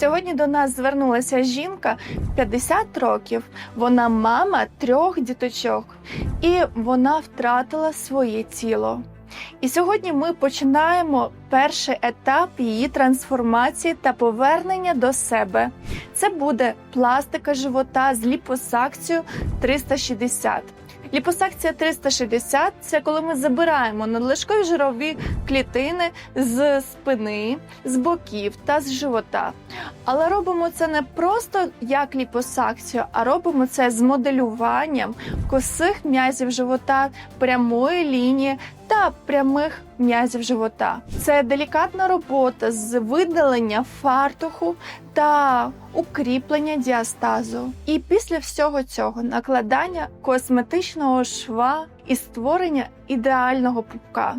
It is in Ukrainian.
Сьогодні до нас звернулася жінка 50 років. Вона мама трьох діточок, і вона втратила своє тіло. І сьогодні ми починаємо перший етап її трансформації та повернення до себе. Це буде пластика живота з ліпосакцією 360. Ліпосакція 360 – це коли ми забираємо надлишкові жирові клітини з спини, з боків та з живота. Але робимо це не просто як ліпосакцію, а робимо це з моделюванням косих м'язів живота, прямої лінії та прямих м'язів живота. Це делікатна робота з видалення фартуху та укріплення діастазу. І після всього цього накладання косметичного шва і створення ідеального пупка.